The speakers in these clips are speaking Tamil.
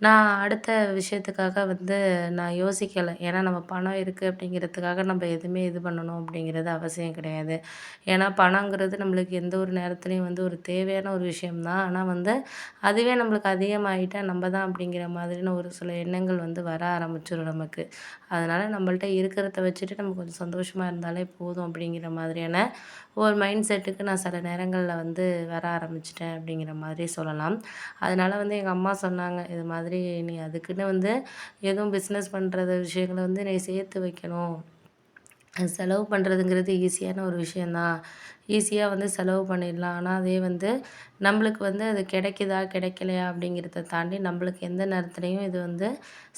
நான் அடுத்த விஷயத்துக்காக வந்து நான் யோசிக்கலை. ஏன்னா நம்ம பணம் இருக்குது அப்படிங்கிறதுக்காக நம்ம எதுவுமே இது பண்ணணும் அப்படிங்கிறது அவசியம் கிடையாது. ஏன்னா பணங்கிறது நம்மளுக்கு எந்த ஒரு நேரத்துலையும் வந்து ஒரு தேவையான ஒரு விஷயம் தான் ஆனால் வந்து அதுவே நம்மளுக்கு அதிகமாகிட்டால் நம்ம தான் அப்படிங்கிற மாதிரின்னு ஒரு சில எண்ணங்கள் வந்து வர ஆரம்பிச்சிடும் நமக்கு. அதனால் நம்மள்ட்ட இருக்கிறத வச்சுட்டு நம்ம கொஞ்சம் சந்தோஷமாக இருந்தாலே போதும் அப்படிங்கிற மாதிரியான ஒரு மைண்ட் செட்டுக்கு நான் சில நேரங்களில் வந்து வர ஆரம்பிச்சிட்டேன் அப்படிங்கிற மாதிரி சொல்லலாம். அதனால் வந்து எங்கள் அம்மா சொன்னாங்க இது மாதிரி மாதிரி நீ அதுக்குன்னு வந்து எதுவும் பிஸ்னஸ் பண்ணுற விஷயங்களை வந்து நீ சேர்த்து வைக்கணும். செலவு பண்ணுறதுங்கிறது ஈஸியான ஒரு விஷயந்தான் ஈஸியாக வந்து செலவு பண்ணிடலாம். ஆனால் அதே வந்து நம்மளுக்கு வந்து அது கிடைக்குதா கிடைக்கலையா அப்படிங்கிறத தாண்டி நம்மளுக்கு எந்த நேரத்துலையும் இது வந்து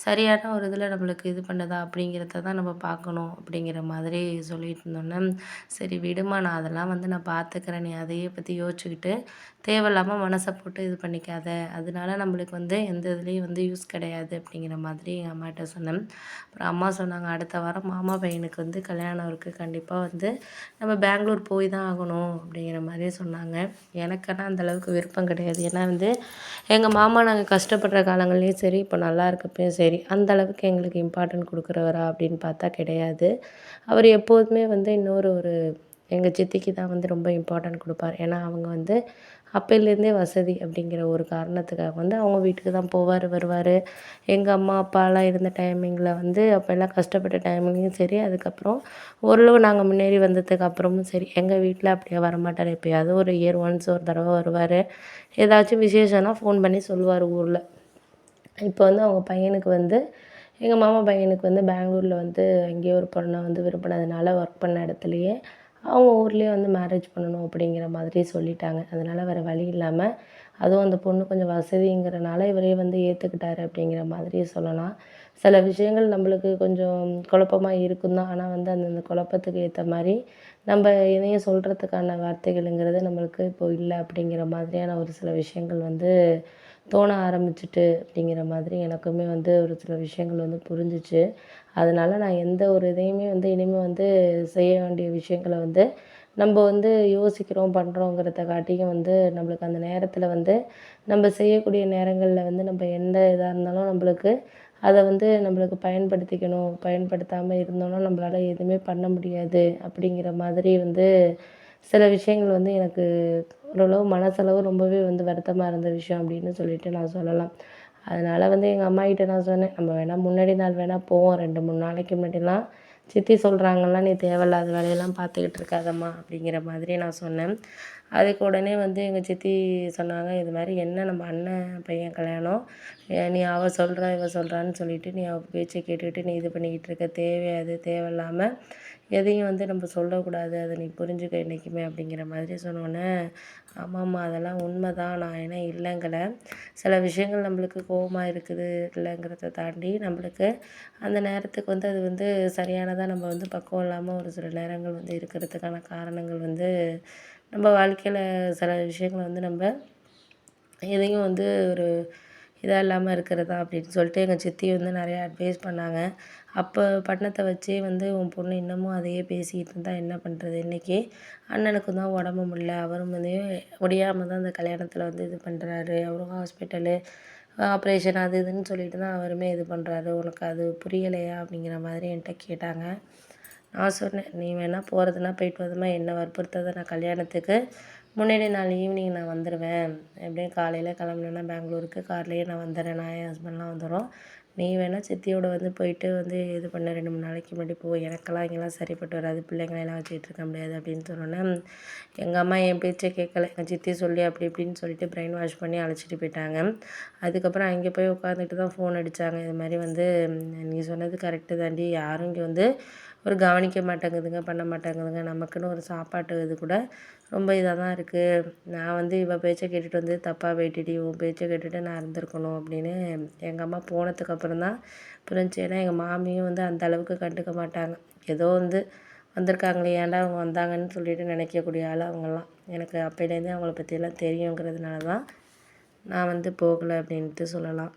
சரியான ஒரு இதில் நம்மளுக்கு இது பண்ணுதா அப்படிங்கிறத தான் நம்ம பார்க்கணும் அப்படிங்கிற மாதிரி சொல்லிட்டு இருந்தோன்னே சரி விடுமா நான் அதெல்லாம் வந்து நான் பார்த்துக்கிறேன். நீ அதையே பற்றி யோசிச்சுக்கிட்டு தேவையில்லாமல் மனசை போட்டு இது பண்ணிக்காத. அதனால நம்மளுக்கு வந்து எந்த இதுலேயும் வந்து யூஸ் கிடையாது அப்படிங்கிற மாதிரி எங்கள் அம்மாகிட்ட சொன்னேன். அப்புறம் அம்மா சொன்னாங்க அடுத்த வாரம் மாமா பையனுக்கு வந்து கல்யாணம் இருக்குது கண்டிப்பாக வந்து நம்ம பெங்களூர் போய் தான் ஆகணும் அப்படிங்கிற மாதிரி சொன்னாங்க. எனக்கெல்லாம் அந்தளவுக்கு விருப்பம் கிடையாது. ஏன்னா வந்து எங்கள் மாமா நாங்கள் கஷ்டப்படுற காலங்கள்லேயும் சரி இப்போ நல்லா இருக்கப்பையும் சரி அந்த அளவுக்கு எங்களுக்கு இம்பார்ட்டன்ட் கொடுக்குறவரா அப்படின்னு பார்த்தா கிடையாது. அவர் எப்போதுமே வந்து இன்னொரு ஒரு எங்கள் சித்திக்கு தான் வந்து ரொம்ப இம்பார்ட்டன்ட் கொடுப்பார். ஏன்னா அவங்க வந்து அப்போலேருந்தே வசதி அப்படிங்கிற ஒரு காரணத்துக்காக வந்து அவங்க வீட்டுக்கு தான் போவார் வருவார். எங்கள் அம்மா அப்பாலாம் இருந்த டைமிங்கில் வந்து அப்போல்லாம் கஷ்டப்பட்ட டைமிங்லையும் சரி அதுக்கப்புறம் ஓரளவு நாங்கள் முன்னேறி வந்ததுக்கு அப்புறமும் சரி எங்கள் வீட்டில் அப்படியே வரமாட்டார். எப்போயாவது ஒரு இயர் ஒன்ஸ் ஒரு தடவை வருவார். ஏதாச்சும் விசேஷம்னா ஃபோன் பண்ணி சொல்லுவார் ஊரில். இப்போ வந்து அவங்க பையனுக்கு வந்து எங்கள் மாமா பையனுக்கு வந்து பெங்களூரில் வந்து அங்கேயே ஒரு பொண்ணை வந்து விரும்பினதுனால ஒர்க் பண்ண இடத்துலையே அவங்க ஊர்லேயே வந்து மேரேஜ் பண்ணணும் அப்படிங்கிற மாதிரி சொல்லிட்டாங்க. அதனால் வேறு வழி இல்லாமல் அதுவும் அந்த பொண்ணு கொஞ்சம் வசதிங்கிறனால இவரே வந்து ஏற்றுக்கிட்டாரு அப்படிங்கிற மாதிரி சொல்லலாம். சில விஷயங்கள் நம்மளுக்கு கொஞ்சம் குழப்பமாக இருக்கும் தான். ஆனால் வந்து அந்தந்த குழப்பத்துக்கு ஏற்ற மாதிரி நம்ம எதையும் சொல்கிறதுக்கான வார்த்தைகளுங்கிறது நம்மளுக்கு இப்போ இல்லை அப்படிங்கிற மாதிரியான ஒரு சில விஷயங்கள் வந்து தோண ஆரம்பிச்சிட்டு அப்படிங்கிற மாதிரி எனக்குமே வந்து ஒரு சில விஷயங்கள் வந்து புரிஞ்சிச்சு. அதனால் நான் எந்த ஒரு இதையுமே வந்து இனிமேல் வந்து செய்ய வேண்டிய விஷயங்கள வந்து நம்ம வந்து யோசிக்கிறோம் பண்ணுறோங்கிறத காட்டியும் வந்து நம்மளுக்கு அந்த நேரத்தில் வந்து நம்ம செய்யக்கூடிய நேரங்களில் வந்து நம்ம எந்த இதாக இருந்தாலும் நம்மளுக்கு அதை வந்து நம்மளுக்கு பயன்படுத்திக்கணும் பயன்படுத்தாமல் இருந்தோம்னா நம்மளால் எதுவுமே பண்ண முடியாது அப்படிங்கிற மாதிரி வந்து சில விஷயங்கள் வந்து எனக்கு ஓரளவு மனசளவு ரொம்பவே வந்து வருத்தமாக இருந்த விஷயம் அப்படின்னு சொல்லிட்டு நான் சொல்லலாம். அதனால் வந்து எங்கள் அம்மாகிட்ட நான் சொன்னேன் நம்ம வேணால் முன்னாடி நாள் வேணால் போவோம் ரெண்டு மூணு நாளைக்கு முன்னாடிலாம் சித்தி சொல்கிறாங்கலாம் நீ தேவையில்லாத வேலையெல்லாம் பார்த்துக்கிட்டு இருக்காதம்மா அப்படிங்கிற மாதிரி நான் சொன்னேன். அதுக்கு உடனே வந்து எங்கள் சித்தி சொன்னாங்க இது மாதிரி என்ன நம்ம அண்ணன் பையன் கல்யாணம்? நீ அவள் சொல்கிறா இவள் சொல்கிறான்னு சொல்லிவிட்டு நீ அவள் பேச்சை கேட்டுக்கிட்டு நீ இது பண்ணிக்கிட்டு இருக்க. தேவையாது தேவையில்லாமல் எதையும் வந்து நம்ம சொல்லக்கூடாது. அதை நீ புரிஞ்சுக்க என்றைக்குமே அப்படிங்கிற மாதிரி சொன்னோன்னே ஆமாம்மா அதெல்லாம் உண்மை தான் நான் ஏன்னா இல்லைங்கலை. சில விஷயங்கள் நம்மளுக்கு கோபமாக இருக்குது இல்லைங்கிறத தாண்டி நம்மளுக்கு அந்த நேரத்துக்கு வந்து அது வந்து சரியானதாக நம்ம வந்து பக்குவம் இல்லாமல் ஒரு சில நேரங்கள் வந்து இருக்கிறதுக்கான காரணங்கள் வந்து நம்ம வாழ்க்கையில் சில விஷயங்களை வந்து நம்ம எதையும் வந்து ஒரு இதாக இல்லாமல் இருக்கிறதா அப்படின்னு சொல்லிட்டு எங்கள் சித்தி வந்து நிறையா அட்வைஸ் பண்ணாங்க. அப்போ பட்டணத்தை வச்சே வந்து உன் பொண்ணு இன்னமும் அதையே பேசிக்கிட்டு இருந்தால் என்ன பண்ணுறது இன்றைக்கி அண்ணனுக்கு தான் உடம்பு முடியல. அவரும் வந்து முடியாமல் தான் அந்த கல்யாணத்தில் வந்து இது பண்ணுறாரு அவரும் ஹாஸ்பிட்டலு ஆப்ரேஷன் அது இதுன்னு சொல்லிட்டு தான் அவருமே இது பண்ணுறாரு உனக்கு அது புரியலையா அப்படிங்கிற மாதிரி என்கிட்ட கேட்டாங்க. நான் சொன்னேன் நீ வேணால் போகிறதுனா போயிட்டு வரதுமா என்னை வற்புறுத்தாத நான் கல்யாணத்துக்கு. முன்னாடி நாள் ஈவினிங் நான் வந்துடுவேன் எப்படியும் காலையில் கிளம்புனேன்னா பெங்களூருக்கு கார்லேயே நான் வந்துடுறேன். நான் என் ஹஸ்பண்ட்லாம் வந்துடுறோம் நீ வேணால் சித்தியோட வந்து போயிட்டு வந்து இது பண்ண ரெண்டு மூணு நாளைக்கு முன்னாடி போ. எனக்கெல்லாம் இங்கெல்லாம் சரிப்பட்டு வராது. பிள்ளைங்களெல்லாம் வச்சுக்கிட்டு இருக்க முடியாது அப்படின்னு சொன்னோன்னே எங்கள் அம்மா என் பேச்சை கேட்கல. எங்கள் சித்தி சொல்லி அப்படி இப்படின்னு சொல்லிட்டு பிரெயின் வாஷ் பண்ணி அழைச்சிட்டு போயிட்டாங்க. அதுக்கப்புறம் அங்கே போய் உட்காந்துட்டு தான் ஃபோன் அடித்தாங்க இது மாதிரி வந்து நீ சொன்னது கரெக்டு தாண்டி யாரும் இங்கே வந்து ஒரு கவனிக்க மாட்டேங்குதுங்க பண்ண மாட்டேங்குதுங்க. நமக்குன்னு ஒரு சாப்பாட்டு இது கூட ரொம்ப இதாக தான் இருக்குது நான் வந்து இவள் பேச்சை கேட்டுட்டு வந்து தப்பாக போயிட்டுடி உன் பேச்சை கேட்டுட்டு நான் இருந்திருக்கணும் அப்படின்னு எங்கள் அம்மா போனதுக்கப்புறம் தான் புரிஞ்சு ஏன்னா எங்கள் மாமியும் வந்து அந்த அளவுக்கு கண்டுக்க மாட்டாங்க. ஏதோ வந்து வந்திருக்காங்களே ஏன்டா அவங்க வந்தாங்கன்னு சொல்லிட்டு நினைக்கக்கூடிய ஆள் அவங்கெல்லாம் எனக்கு அப்போலேருந்தே அவங்கள பற்றியெல்லாம் தெரியுங்கிறதுனால தான் நான் வந்து போகலை அப்படின்ட்டு சொல்லலாம்.